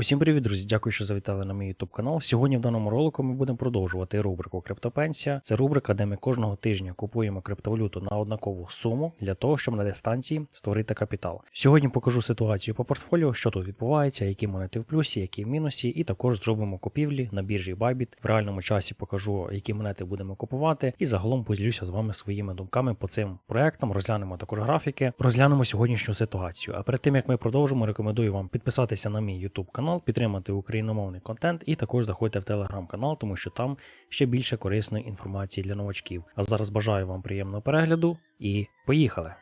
Усім привіт, друзі! Дякую, що завітали на мій YouTube канал. Сьогодні в даному ролику ми будемо продовжувати рубрику Криптопенсія. Це рубрика, де ми кожного тижня купуємо криптовалюту на однакову суму для того, щоб на дистанції створити капітал. Сьогодні покажу ситуацію по портфоліо, що тут відбувається, які монети в плюсі, які в мінусі, і також зробимо купівлі на біржі Bybit. В реальному часі покажу, які монети будемо купувати, і загалом поділюся з вами своїми думками по цим проектам. Розглянемо також графіки, розглянемо сьогоднішню ситуацію. А перед тим як ми продовжимо, рекомендую вам підписатися на мій YouTube канал, підтримати україномовний контент і також заходьте в телеграм-канал, тому що там ще більше корисної інформації для новачків. А зараз бажаю вам приємного перегляду і поїхали!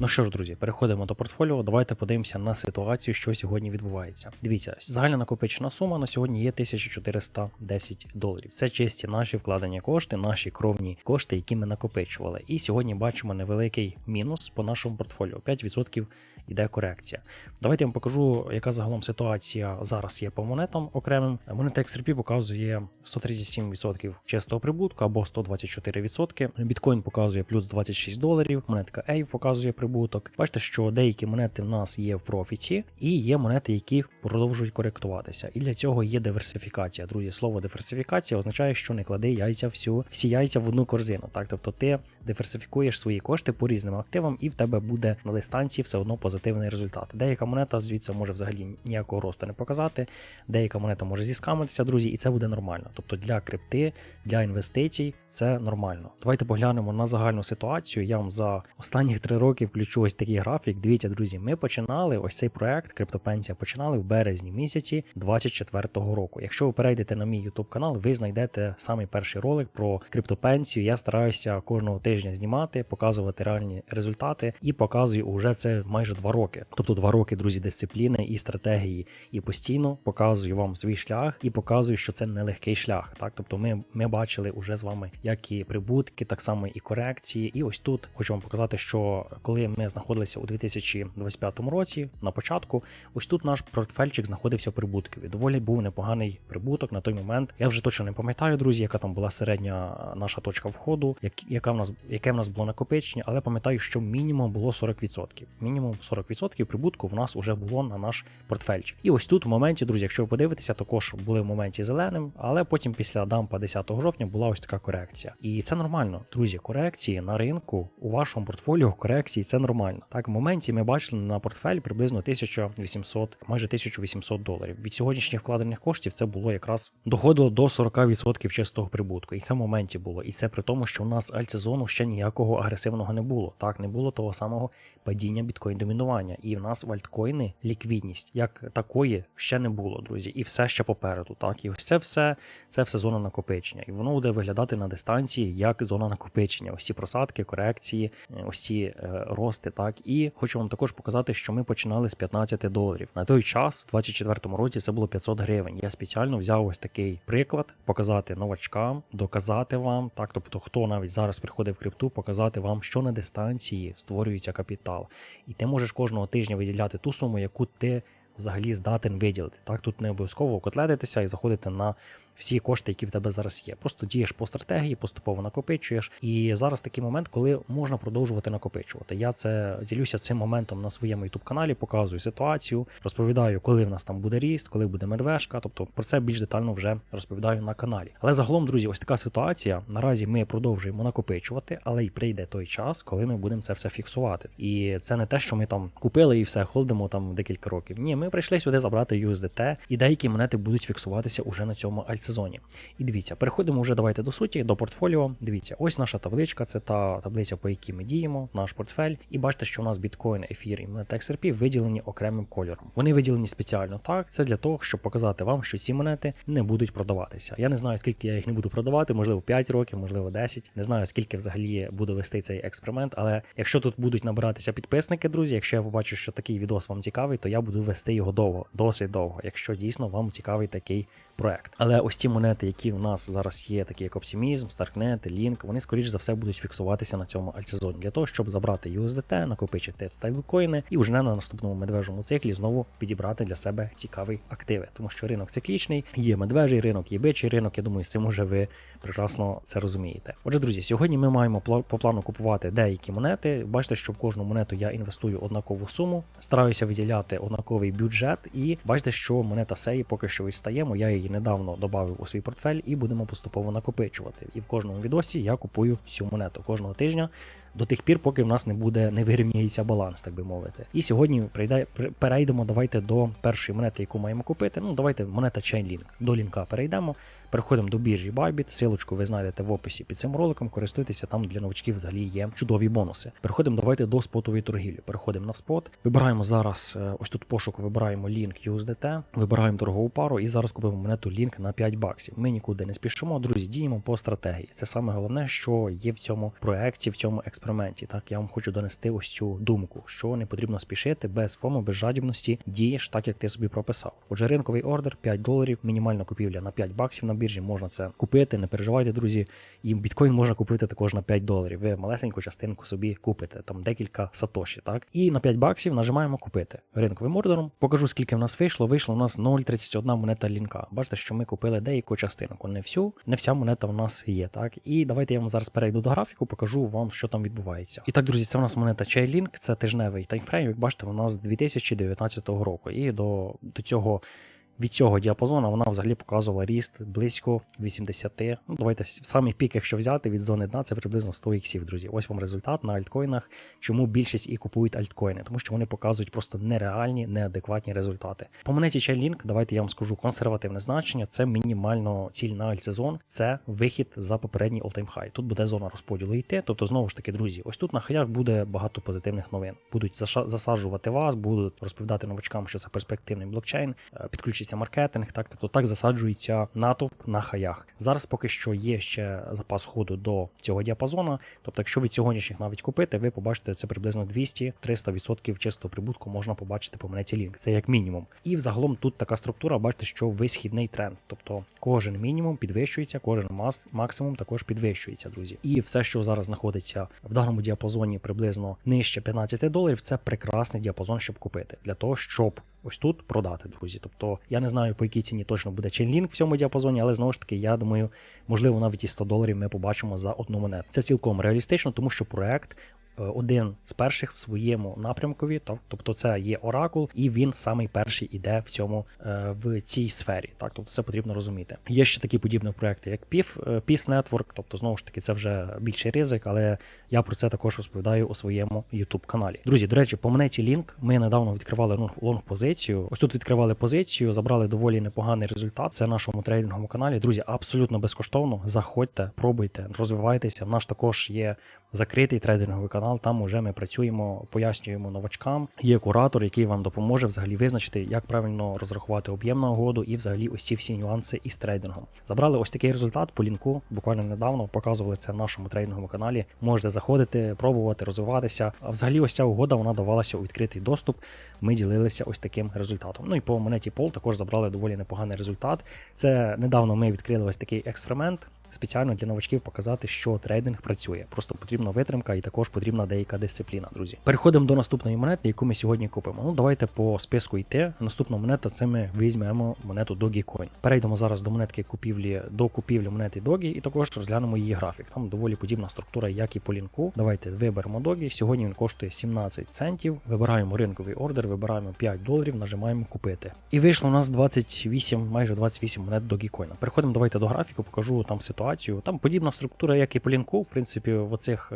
Ну що ж, друзі, переходимо до портфоліо. Давайте подивимося на ситуацію, що сьогодні відбувається. Дивіться, загальна накопичена сума на сьогодні є 1410 доларів. Це чисті наші вкладені кошти, наші кровні кошти, які ми накопичували. І сьогодні бачимо невеликий мінус по нашому портфоліо. 5% йде корекція. Давайте я вам покажу, яка загалом ситуація зараз є по монетам окремим. Монета XRP показує 137% чистого прибутку або 124%. Біткоін показує плюс 26 доларів. Монетка AVE показує прибуток. Бачите, що деякі монети в нас є в профіті, і є монети, які продовжують коректуватися. І для цього є диверсифікація. Друзі, слово диверсифікація означає, що не клади яйця всю, всі яйця в одну корзину. Так, тобто ти диверсифікуєш свої кошти по різним активам, і в тебе буде на дистанції все одно позитивний результат. Деяка монета звідси може взагалі ніякого росту не показати. Деяка монета може зіскамитися, друзі, і це буде нормально. Тобто для крипти, для інвестицій це нормально. Давайте поглянемо на загальну ситуацію. Я вам за останні три роки включу ось такий графік. Дивіться, друзі, ми починали ось цей проект Криптопенсія починали в березні місяці 24-го року. Якщо ви перейдете на мій YouTube канал, ви знайдете самий перший ролик про криптопенсію. Я стараюся кожного тижня знімати, показувати реальні результати і показую уже це майже два роки. Тобто два роки, друзі, дисципліни і стратегії. І постійно показую вам свій шлях і показую, що це нелегкий шлях. Так, тобто, ми, ми бачили уже з вами як і прибутки, так само і корекції. І ось тут хочу вам показати, що коли ми знаходилися у 2025 році, на початку, ось тут наш портфельчик знаходився в прибуткові. Доволі був непоганий прибуток на той момент. Я вже точно не пам'ятаю, друзі, яка там була середня наша точка входу, як, яка в нас яке в нас було накопичення, але пам'ятаю, що мінімум було 40%. Мінімум 40% прибутку в нас вже було на наш портфельчик. І ось тут в моменті, друзі, якщо ви подивитеся, також були в моменті зеленим, але потім після дампа 10 жовтня була ось така корекція. І це нормально, друзі. Корекції на ринку у вашому портфоліо корекції це нормально. Так, в моменті ми бачили на портфель приблизно 1800, майже 1800 доларів. Від сьогоднішніх вкладених коштів це було якраз доходило до 40% чистого прибутку. І це в моменті було. І це при тому, що у нас альтсезону ще ніякого агресивного не було. Так, не було того самого падіння біткоін домінування. І в нас в альткоїни ліквідність як такої ще не було, друзі. І все ще попереду. Так, і це все це все зона накопичення. І воно буде виглядати на дистанції як зона накопичення. Ось ці просадки, корекції, ось ці е, рости. Так, і хочу вам також показати, що ми починали з 15 доларів. На той час, у 24-му році, це було 500 гривень. Я спеціально взяв ось такий приклад, показати новачкам, доказати вам, так, тобто, хто навіть зараз приходить в крипту, показати вам, що на дистанції створюється капітал. І ти можеш кожного тижня виділяти ту суму, яку ти взагалі здатен виділити. Так, тут не обов'язково котлетитися і заходити на всі кошти, які в тебе зараз є. Просто дієш по стратегії, поступово накопичуєш. І зараз такий момент, коли можна продовжувати накопичувати. Я це ділюся цим моментом на своєму youtube каналі, показую ситуацію, розповідаю, коли в нас там буде ріст, коли буде медвежка. Тобто про це більш детально вже розповідаю на каналі. Але загалом, друзі, ось така ситуація. Наразі ми продовжуємо накопичувати, але й прийде той час, коли ми будемо це все фіксувати. І це не те, що ми там купили і все холдимо там декілька років. Ні, ми прийшли сюди забрати USDT, і деякі монети будуть фіксуватися уже на цьому альтсезоні. І дивіться, переходимо вже давайте до суті, до портфоліо. Дивіться, ось наша табличка, це та таблиця, по якій ми діємо, наш портфель. І бачите, що у нас біткоін, ефір і монета XRP виділені окремим кольором. Вони виділені спеціально так. Це для того, щоб показати вам, що ці монети не будуть продаватися. Я не знаю, скільки я їх не буду продавати, можливо, 5 років, можливо, 10. Не знаю, скільки взагалі буду вести цей експеримент. Але якщо тут будуть набиратися підписники, друзі, якщо я побачу, що такий відос вам цікавий, то я буду вести його довго, досить довго, якщо дійсно вам цікавий такий проект. Але ось ті монети, які в нас зараз є, такі як Optimism, Starknet, Link, вони скоріш за все будуть фіксуватися на цьому альтсезоні для того, щоб забрати USDT, накопичити стейблкоїни і вже на наступному медвежому циклі знову підібрати для себе цікаві активи, тому що ринок циклічний, є медвежий ринок, є бичий ринок. Я думаю, з цим уже ви прекрасно це розумієте. Отже, друзі, сьогодні ми маємо по плану купувати деякі монети. Бачите, що в кожну монету я інвестую однакову суму, стараюся виділяти однаковий бюджет, і бачите, що монета сеї поки що відстаємо. Я її недавно додав у свій портфель і будемо поступово накопичувати. І в кожному відосі я купую всю монету кожного тижня. До тих пір, поки в нас не буде не вирівняється баланс, так би мовити. І сьогодні прийде, перейдемо. Давайте до першої монети, яку маємо купити. Ну, давайте монета Chainlink. До лінка перейдемо. Переходимо до біржі Bybit. Силочку ви знайдете в описі під цим роликом. Користуйтеся там для новачків взагалі є чудові бонуси. Переходимо давайте до спотової торгівлі. Переходимо на спот. Вибираємо зараз е, ось тут пошук. Вибираємо Link USDT, вибираємо торгову пару і зараз купимо монету Link на 5 баксів. Ми нікуди не спішимо. Друзі, діємо по стратегії. Це саме головне, що є в цьому проекті, в цьому експерименті. Так я вам хочу донести ось цю думку, що не потрібно спішити без фому, без жадібності. Дієш так, як ти собі прописав. Отже, ринковий ордер 5 доларів, мінімальна купівля на 5 баксів на біржі. Можна це купити. Не переживайте, друзі. І біткоін можна купити також на 5 доларів. Ви малесеньку частинку собі купите, там декілька сатоші. Так і на 5 баксів нажимаємо купити ринковим ордером. Покажу скільки в нас вийшло. Вийшло у нас 0,31 монета лінка. Бачите, що ми купили деяку частинку. Не всю, не вся монета в нас є. Так і давайте я вам зараз перейду до графіку, покажу вам, що там відбувається. І так, друзі, це у нас монета Chainlink, це тижневий таймфрейм. Як бачите, вона з 2019 року. І до, до цього. Від цього діапазону вона взагалі показувала ріст близько 80. Ну, давайте самий пік, якщо взяти від зони дна, це приблизно 100 іксів, друзі. Ось вам результат на альткоїнах. Чому більшість і купують альткоїни? Тому що вони показують просто нереальні, неадекватні результати. По монеті Chainlink, давайте я вам скажу консервативне значення. Це мінімально ціль на альтсезон, це вихід за попередній all-time high. Тут буде зона розподілу йти. Тобто, знову ж таки, друзі, ось тут на хаях буде багато позитивних новин. Будуть засаджувати вас, будуть розповідати новачкам, що це перспективний блокчейн, е, підключиться маркетинг. Так, тобто так засаджується натовп на хаях. Зараз поки що є ще запас ходу до цього діапазону. Тобто, якщо від сьогоднішніх навіть купити, ви побачите це приблизно 200-300% чистого прибутку можна побачити по монеті Link. Це як мінімум. І взагалом тут така структура, бачите, що висхідний тренд. Тобто кожен мінімум підвищується, кожен максимум також підвищується, друзі. І все, що зараз знаходиться в даному діапазоні приблизно нижче 15 доларів, це прекрасний діапазон, щоб купити для того, щоб ось тут продати, друзі. Тобто я не знаю, по якій ціні точно буде Chainlink в цьому діапазоні, але знову ж таки, я думаю, можливо, навіть і 100 доларів ми побачимо за одну монету. Це цілком реалістично, тому що проект. Е, Один з перших в своєму напрямкові, тобто це є оракул, і він самий перший іде в цьому е, в цій сфері. Так, тобто це потрібно розуміти. Є ще такі подібні проекти, як PIF, е, Peace Network, тобто знову ж таки це вже більший ризик, але я про це також розповідаю у своєму YouTube каналі. Друзі, до речі, по монеті Link ми недавно відкривали лонг позицію. Ось тут відкривали позицію, забрали доволі непоганий результат. Це нашому трейдинговому каналі. Друзі, абсолютно безкоштовно. Заходьте, пробуйте, розвивайтеся. В наш також є закритий трейдинговий канал. Там уже ми працюємо, пояснюємо новачкам. Є куратор, який вам допоможе взагалі визначити, як правильно розрахувати об'єм на угоду і взагалі ось ці всі нюанси із трейдингом. Забрали ось такий результат по лінку. Буквально недавно показували це в нашому трейдинговому каналі. Можете заходити, пробувати, розвиватися. А взагалі, ось ця угода вона давалася у відкритий доступ. Ми ділилися ось таким результатом. Ну і по монеті Пол також забрали доволі непоганий результат. Це недавно ми відкрили ось такий експеримент. Спеціально для новачків показати, що трейдинг працює. Просто потрібна витримка і також потрібна деяка дисципліна, друзі. Переходимо до наступної монети, яку ми сьогодні купимо. Ну давайте по списку йти. Наступна монета це ми візьмемо монету Dogecoin. Перейдемо зараз до монетки купівлі до купівлі монети Doge і також розглянемо її графік. Там доволі подібна структура, як і по лінку. Давайте виберемо Doge. Сьогодні він коштує 17 центів. Вибираємо ринковий ордер, вибираємо 5 доларів, нажимаємо купити. І вийшло у нас 28, майже 28 монет Dogecoin. Переходимо давайте до графіку, покажу там ситуацію. Там подібна структура, як і по лінку. В принципі, в оцих.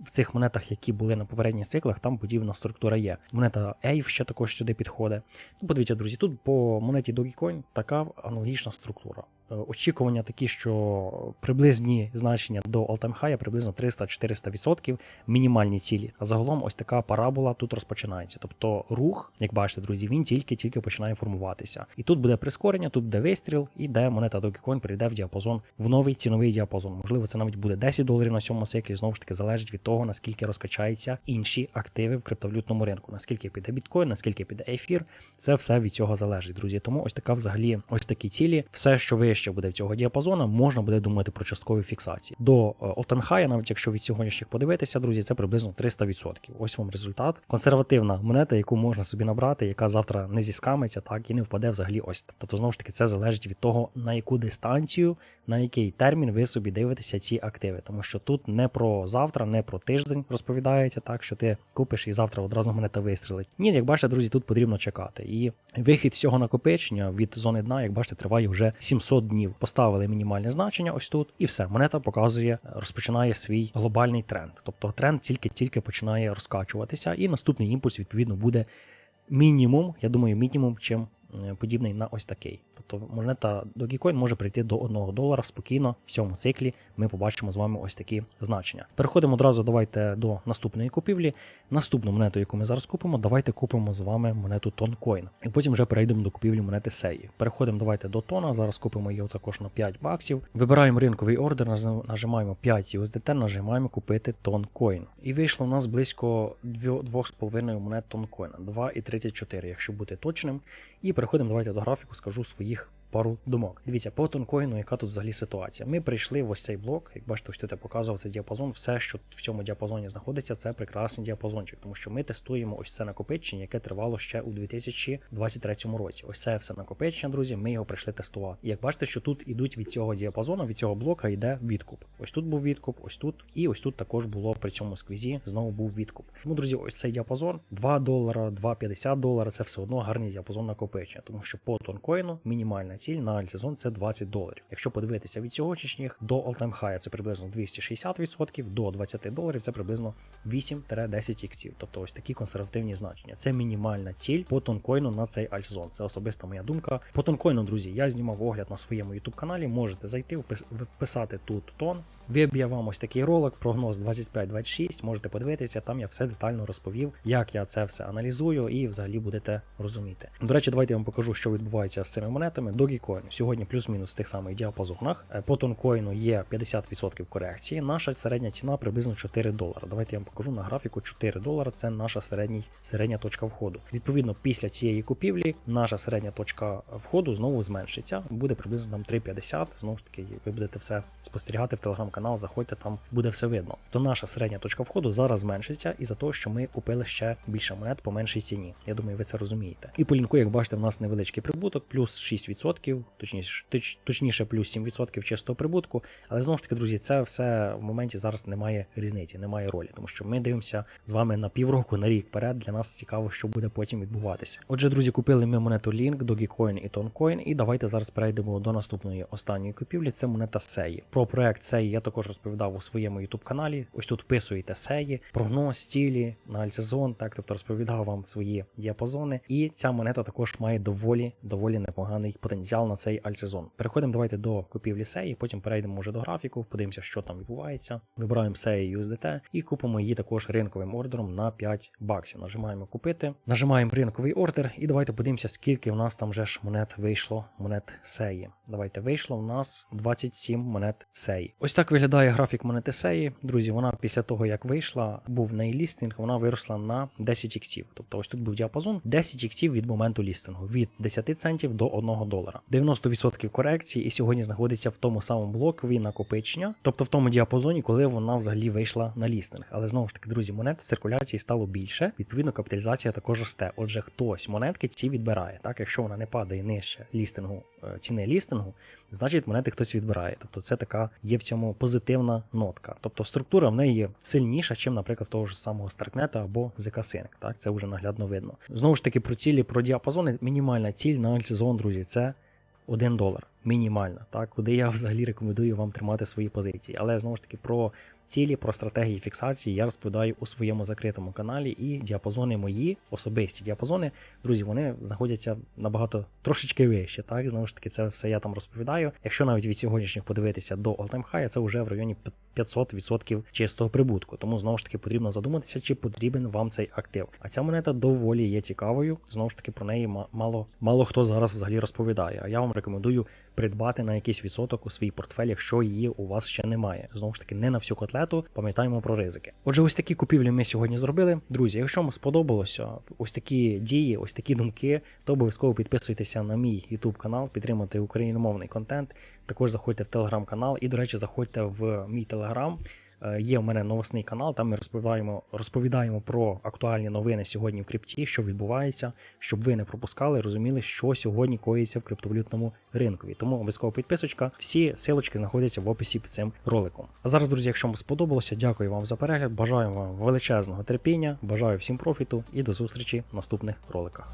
В цих монетах, які були на попередніх циклах, там подібна структура є. Монета AVE ще також сюди підходить. Ну, подивіться, друзі, тут по монеті Dogecoin така аналогічна структура. е, очікування такі, що приблизні значення до all-time high приблизно 300-400% мінімальні цілі. А загалом ось така парабола тут розпочинається. Тобто рух, як бачите, друзі, він тільки-тільки починає формуватися. І тут буде прискорення, тут буде вистріл, і де монета Dogecoin перейде в діапазон в новий ціновий діапазон. Можливо, це навіть буде 10 доларів на цьому циклі. Знову ж таки, залежить від того, наскільки розкачаються інші активи в криптовалютному ринку. Наскільки піде біткоін, наскільки піде ефір. Це все від цього залежить, друзі. Тому ось така взагалі ось такі цілі. Все, що вище буде в цього діапазону, можна буде думати про часткові фіксації. До е, навіть якщо від сьогоднішніх подивитися, друзі, це приблизно 300%. Ось вам результат. Консервативна монета, яку можна собі набрати, яка завтра не зіскамиться, так і не впаде взагалі ось. Тобто, знову ж таки, це залежить від того, на яку дистанцію, на який термін ви собі дивитеся ці активи. Тому що тут не про завтра, не про тиждень розповідається, так що ти купиш і завтра одразу монета вистрілить. Ні, як бачите, друзі, тут потрібно чекати. І вихід цього накопичення від зони дна, як бачите, триває вже 700 днів. Поставили мінімальне значення ось тут, і все. Монета показує, розпочинає свій глобальний тренд. Тобто тренд тільки-тільки починає розкачуватися, і наступний імпульс відповідно буде мінімум. Я думаю, мінімум, чим подібний на ось такий. Тобто монета Dogecoin може прийти до 1 долара спокійно в цьому циклі. Ми побачимо з вами ось такі значення. Переходимо одразу. Давайте до наступної купівлі. Наступну монету, яку ми зараз купимо, давайте купимо з вами монету Toncoin. І потім вже перейдемо до купівлі монети Сеї. Переходимо давайте до тона. Зараз купимо його також на 5 баксів. Вибираємо ринковий ордер, нажимаємо 5 USDT, нажимаємо купити Toncoin. І вийшло у нас близько 2,5 монет Toncoin, 2,34, якщо бути точним. І переходимо давайте до графіку, скажу своїх пару думок. Дивіться, по тонкоїну, яка тут взагалі ситуація. Ми прийшли в ось цей блок. Як бачите, ось тут я показував цей діапазон. Все, що в цьому діапазоні знаходиться, це прекрасний діапазончик, тому що ми тестуємо ось це накопичення, яке тривало ще у 2023 році. Ось це все накопичення, друзі. Ми його прийшли тестувати. І як бачите, що тут ідуть від цього діапазону, від цього блока йде відкуп. Ось тут був відкуп, ось тут, і ось тут також було при цьому сквізі. Знову був відкуп. Тому, друзі, ось цей діапазон 2 долара, 2,50 долара. Це все одно гарний діапазон накопичення, тому що по тонкоїну мінімальна ціль на альтсезон це 20 доларів. Якщо подивитися від сьогоднішніх до all-time high це приблизно 260%, до 20 доларів це приблизно 8-10 іксів. Тобто ось такі консервативні значення. Це мінімальна ціль по тонкоїну на цей альтсезон. Це особиста моя думка. По тонкоїну, друзі, я знімав огляд на своєму YouTube каналі. Можете зайти, вписати тут тон. Виб'є вам ось такий ролик, прогноз 25-26. Можете подивитися, там я все детально розповів, як я це все аналізую, і взагалі будете розуміти. До речі, давайте я вам покажу, що відбувається з цими монетами. Dogecoin сьогодні плюс-мінус в тих самих діапазонах. Е, По тонкоїну є 50% корекції. Наша середня ціна приблизно 4 долара. Давайте я вам покажу на графіку 4 долара. Це наша середній, середня точка входу. Відповідно, після цієї купівлі наша середня точка входу знову зменшиться. Буде приблизно там 3,50. Знову ж таки, ви будете все спостерігати в телеграм-канал, заходьте, там буде все видно. То наша середня точка входу зараз зменшиться із-за того, що ми купили ще більше монет по меншій ціні. Я думаю, ви це розумієте. І по лінку, як бачите, в нас невеличкий прибуток, плюс 6%, точніше, точ- точніше, плюс 7% чистого прибутку. Але знову ж таки, друзі, це все в моменті зараз немає різниці, немає ролі, тому що ми дивимося з вами на півроку, на рік вперед. Для нас цікаво, що буде потім відбуватися. Отже, друзі, купили ми монету Link, Dogecoin і Toncoin, і давайте зараз перейдемо до наступної останньої купівлі. Це монета Сеї. Про проект Сеї я також розповідав у своєму YouTube каналі. Ось тут вписуєте Сеї, прогноз, стілі на альтсезон, так тобто розповідав вам свої діапазони. І ця монета також має доволі доволі непоганий потенціал на цей альтсезон. Переходимо давайте до купівлі Сеї, потім перейдемо вже до графіку, подивимося, що там відбувається. Вибираємо Сеї USDT і купимо її також ринковим ордером на 5 баксів. Нажимаємо купити, нажимаємо ринковий ордер, і давайте подивимося, скільки в нас там вже ж монет вийшло, монет Сеї. Давайте вийшло в нас 27 монет Сеї. Ось так виглядає графік монети Сеї. Друзі, вона після того, як вийшла, був неї лістинг, вона виросла на 10 іксів. Тобто ось тут був діапазон 10 іксів від моменту лістингу, від 10 центів до 1 долара. 90% корекції і сьогодні знаходиться в тому самому блокові накопичення, тобто в тому діапазоні, коли вона взагалі вийшла на лістинг. Але знову ж таки, друзі, монет в циркуляції стало більше. Відповідно, капіталізація також росте. Отже, хтось монетки ці відбирає. Так, якщо вона не падає нижче лістингу, е, ціни лістингу, значить монети хтось відбирає. Тобто це така є в цьому позитивна нотка. Тобто структура в неї сильніша, ніж, наприклад, того ж самого Старкнета або Sync. Так, це вже наглядно видно. Знову ж таки, про цілі, про діапазони, мінімальна ціль на альтсезон, друзі, це 1 долар. Мінімальна, так куди я взагалі рекомендую вам тримати свої позиції. Але знову ж таки про цілі, про стратегії фіксації я розповідаю у своєму закритому каналі. І діапазони мої, особисті діапазони, друзі, вони знаходяться набагато трошечки вище. Так, знову ж таки, це все я там розповідаю. Якщо навіть від сьогоднішніх подивитися до all-time high, це вже в районі 500% чистого прибутку. Тому знову ж таки потрібно задуматися, чи потрібен вам цей актив. А ця монета доволі є цікавою. Знову ж таки, про неї ма- мало мало хто зараз взагалі розповідає. А я вам рекомендую придбати на якийсь відсоток у свій портфель, якщо її у вас ще немає. Знову ж таки, не на всю котлету, пам'ятаємо про ризики. Отже, ось такі купівлі ми сьогодні зробили. Друзі, якщо вам сподобалося ось такі дії, ось такі думки, то обов'язково підписуйтеся на мій YouTube канал, підтримати україномовний контент. Також заходьте в телеграм-канал і, до речі, заходьте в мій телеграм. Е, Є у мене новосний канал, там ми розповідаємо, розповідаємо про актуальні новини сьогодні в крипті, що відбувається, щоб ви не пропускали, розуміли, що сьогодні коїться в криптовалютному ринкові. Тому обов'язково підписочка. Всі силочки знаходяться в описі під цим роликом. А зараз, друзі, якщо вам сподобалося, дякую вам за перегляд. Бажаю вам величезного терпіння, бажаю всім профіту і до зустрічі в наступних роликах.